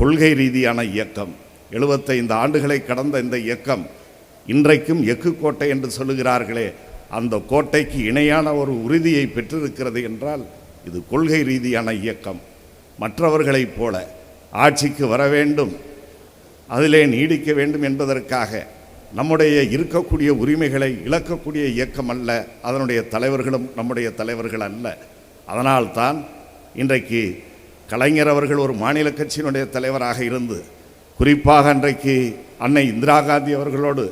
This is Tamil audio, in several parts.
கொள்கை ரீதியான இயக்கம். எழுபத்தைந்து ஆண்டுகளை கடந்த இந்த இயக்கம் இன்றைக்கும் எக்கு கோட்டை என்று சொல்லுகிறார்களே அந்த கோட்டைக்கு இணையான ஒரு உறுதியை பெற்றிருக்கிறது என்றால் இது கொள்கை ரீதியான இயக்கம். மற்றவர்களைப் போல ஆட்சிக்கு வர வேண்டும் அதிலே நீடிக்க வேண்டும் என்பதற்காக நம்முடைய இருக்கக்கூடிய உரிமைகளை இழக்கக்கூடிய இயக்கம் அல்ல அதனுடைய தலைவர்களும் நம்முடைய தலைவர்கள் அல்ல. அதனால்தான் இன்றைக்கு கலைஞர் அவர்கள் ஒரு மாநில கட்சியினுடைய தலைவராக இருந்து குறிப்பாக அன்றைக்கு அன்னை இந்திரா காந்தி அவர்களோடு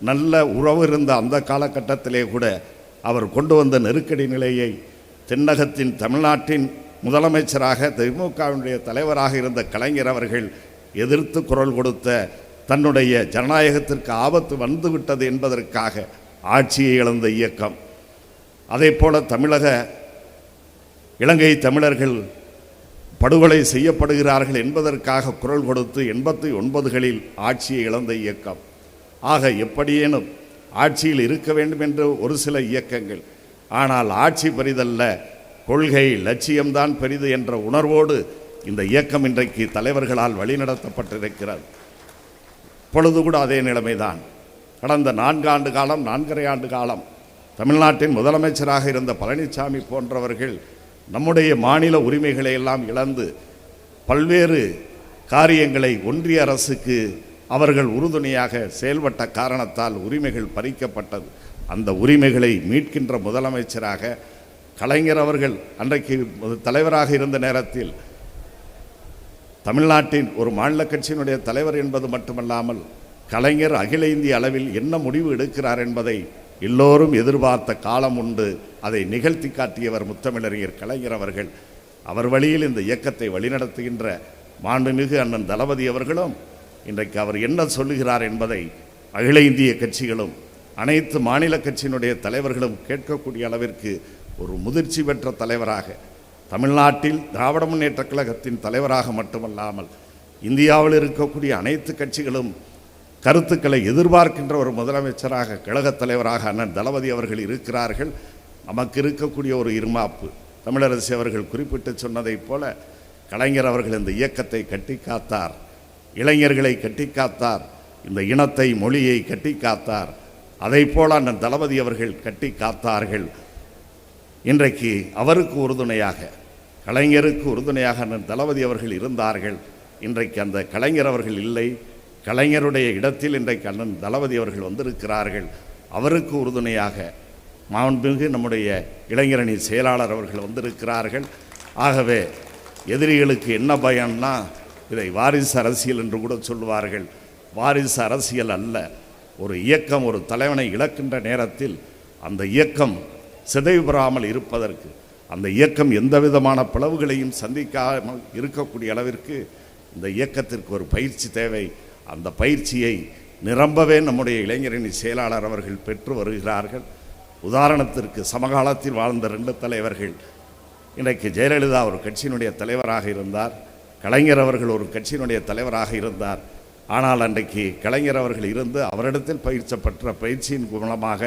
நல்ல உறவு இருந்த அந்த காலகட்டத்திலே கூட அவர் கொண்டு வந்த நெருக்கடி நிலையை தென்னகத்தின் தமிழ்நாட்டின் முதலமைச்சராக திமுகவினுடைய தலைவராக இருந்த கலைஞர் அவர்கள் எதிர்த்து குரல் கொடுத்த தன்னுடைய ஜனநாயகத்திற்கு ஆபத்து வந்துவிட்டது என்பதற்காக ஆட்சியை இழந்த இயக்கம். அதே போல தமிழக இலங்கை தமிழர்கள் படுகொலை செய்யப்படுகிறார்கள் என்பதற்காக குரல் கொடுத்து எண்பத்தி ஒன்பதுகளில் ஆட்சியை இழந்த இயக்கம். ஆக எப்படியேனும் ஆட்சியில் இருக்க வேண்டும் என்று ஒரு சில இயக்கங்கள். ஆனால் ஆட்சி பெரிதல்ல கொள்கை லட்சியம்தான் பெரிது என்ற உணர்வோடு இந்த இயக்கம் இன்றைக்கு தலைவர்களால் வழிநடத்தப்பட்டிருக்கிறது. இப்பொழுது கூட அதே நிலைமைதான். கடந்த நான்கு ஆண்டு காலம் நான்கரை ஆண்டு காலம் தமிழ்நாட்டின் முதலமைச்சராக இருந்த பழனிசாமி போன்றவர்கள் நம்முடைய மாநில உரிமைகளை எல்லாம் இழந்து பல்வேறு காரியங்களை ஒன்றிய அரசுக்கு அவர்கள் உறுதுணையாக செயல்பட்ட காரணத்தால் உரிமைகள் பறிக்கப்பட்டது. அந்த உரிமைகளை மீட்கின்ற முதலமைச்சராக கலைஞர் அவர்கள் அன்றைக்கு தலைவராக இருந்த நேரத்தில் தமிழ்நாட்டின் ஒரு மாநில கட்சியினுடைய தலைவர் என்பது மட்டுமல்லாமல் கலைஞர் அகில இந்திய அளவில் என்ன முடிவு எடுக்கிறார் என்பதை எல்லோரும் எதிர்பார்த்த காலம் உண்டு. அதை நிகழ்த்தி காட்டியவர் முத்தமிழறிஞர் கலைஞர் அவர்கள். அவர் வழியில் இந்த இயக்கத்தை வழிநடத்துகின்ற மாண்புமிகு அண்ணன் தளபதி அவர்களும் இன்றைக்கு அவர் என்ன சொல்லுகிறார் என்பதை அகில இந்திய கட்சிகளும் அனைத்து மாநில கட்சியினுடைய தலைவர்களும் கேட்கக்கூடிய அளவிற்கு ஒரு முதிர்ச்சி பெற்ற தலைவராக தமிழ்நாட்டில் திராவிட முன்னேற்ற கழகத்தின் தலைவராக மட்டுமல்லாமல் இந்தியாவில் இருக்கக்கூடிய அனைத்து கட்சிகளும் கருத்துக்களை எதிர்பார்க்கின்ற ஒரு முதலமைச்சராக கழகத் தலைவராக அண்ணன் தளபதி அவர்கள் இருக்கிறார்கள். நமக்கு இருக்கக்கூடிய ஒரு இருமாப்பு. தமிழரசி அவர்கள் குறிப்பிட்டு சொன்னதைப் போல கலைஞர் அவர்கள் இந்த இயக்கத்தை கட்டி காத்தார் இளைஞர்களை கட்டி காத்தார் இந்த இனத்தை மொழியை கட்டி காத்தார் அதைப் போல அண்ணன் தளபதி அவர்கள் கட்டி காத்தார்கள் இன்றைக்கு அவருக்கு உறுதுணையாக கலைஞருக்கு உறுதுணையாக அண்ணன் தளபதி அவர்கள் இருந்தார்கள். இன்றைக்கு அந்த கலைஞர் அவர்கள் இல்லை. கலைஞருடைய இடத்தில் இன்றைக்கு அண்ணன் தளபதி அவர்கள் வந்திருக்கிறார்கள். அவருக்கு உறுதுணையாக மாண்புமிகு நம்முடைய இளைஞரணி செயலாளர் அவர்கள் வந்திருக்கிறார்கள். ஆகவே எதிரிகளுக்கு என்ன பயம்னா இதை வாரிசு அரசியல் என்று கூட சொல்லுவார்கள். வாரிசு அரசியல் அல்ல. ஒரு இயக்கம் ஒரு தலைவனை இழக்கின்ற நேரத்தில் அந்த இயக்கம் சிதைவு பெறாமல் இருப்பதற்கு அந்த இயக்கம் எந்த விதமான பிளவுகளையும் சந்திக்காமல் இருக்கக்கூடிய அளவிற்கு இந்த இயக்கத்திற்கு ஒரு பயிற்சி தேவை. அந்த பயிற்சியை நிரம்பவே நம்முடைய இளைஞரணி செயலாளர் அவர்கள் பெற்று வருகிறார்கள். உதாரணத்திற்கு சமகாலத்தில் வாழ்ந்த ரெண்டு தலைவர்கள். இன்றைக்கு ஜெயலலிதா ஒரு கட்சியினுடைய தலைவராக இருந்தார். கலைஞர் அவர்கள் ஒரு கட்சியினுடைய தலைவராக இருந்தார். ஆனால் அன்றைக்கு கலைஞர் அவர்கள் இருந்து அவரிடத்தில் பயிற்சப்பட்ட பயிற்சியின் மூலமாக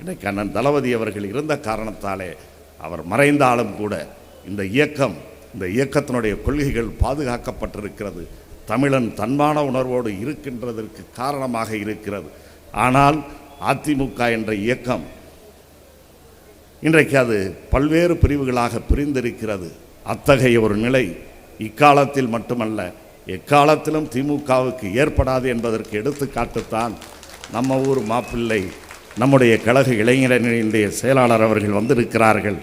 இன்றைக்கு அண்ணன் தளபதி அவர்கள் இருந்த காரணத்தாலே அவர் மறைந்தாலும் கூட இந்த இயக்கம் இந்த இயக்கத்தினுடைய கொள்கைகள் பாதுகாக்கப்பட்டிருக்கிறது. தமிழன் தன்மான உணர்வோடு இருக்கின்றதற்கு காரணமாக இருக்கிறது. ஆனால் அதிமுக என்ற இயக்கம் இன்றைக்கு அது பல்வேறு பிரிவுகளாக பிரிந்திருக்கிறது. அத்தகைய ஒரு நிலை இக்காலத்தில் மட்டுமல்ல எக்காலத்திலும் திமுகவுக்கு ஏற்படாது என்பதற்கு எடுத்துக்காட்டுத்தான் நம்ம ஊர் மாப்பிள்ளை நம்முடைய கழக இளைஞரணியினுடைய செயலாளர் அவர்கள் வந்திருக்கிறார்கள்.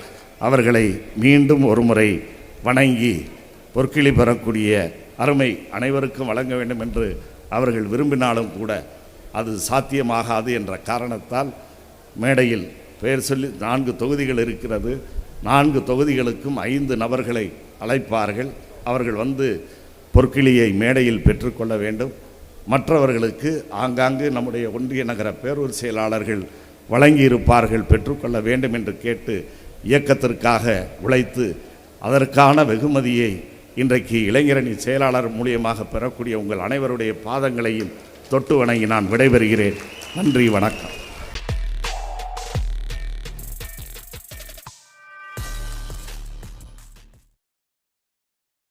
அவர்களை மீண்டும் ஒருமுறை வணங்கி பொற்கிளி பெறக்கூடிய அருமை அனைவருக்கும் வழங்க வேண்டும் என்று அவர்கள் விரும்பினாலும் கூட அது சாத்தியமாகாது என்ற காரணத்தால் மேடையில் பெயர் சொல்லி நான்கு தொகுதிகள் இருக்கிறது. நான்கு தொகுதிகளுக்கும் ஐந்து நபர்களை அழைப்பார்கள். அவர்கள் வந்து பொற்கிளியை மேடையில் பெற்றுக்கொள்ள வேண்டும். மற்றவர்களுக்கு ஆங்காங்கு நம்முடைய ஒன்றிய நகர பேரூர் செயலாளர்கள் வழங்கியிருப்பார்கள் பெற்றுக்கொள்ள வேண்டும் என்று கேட்டு இயக்கத்திற்காக உழைத்து அதற்கான வெகுமதியை இன்றைக்கு இளைஞரணி செயலாளர் மூலியமாக பெறக்கூடிய உங்கள் அனைவருடைய பாதங்களையும் தொட்டு வணங்கி நான் விடைபெறுகிறேன். நன்றி வணக்கம்.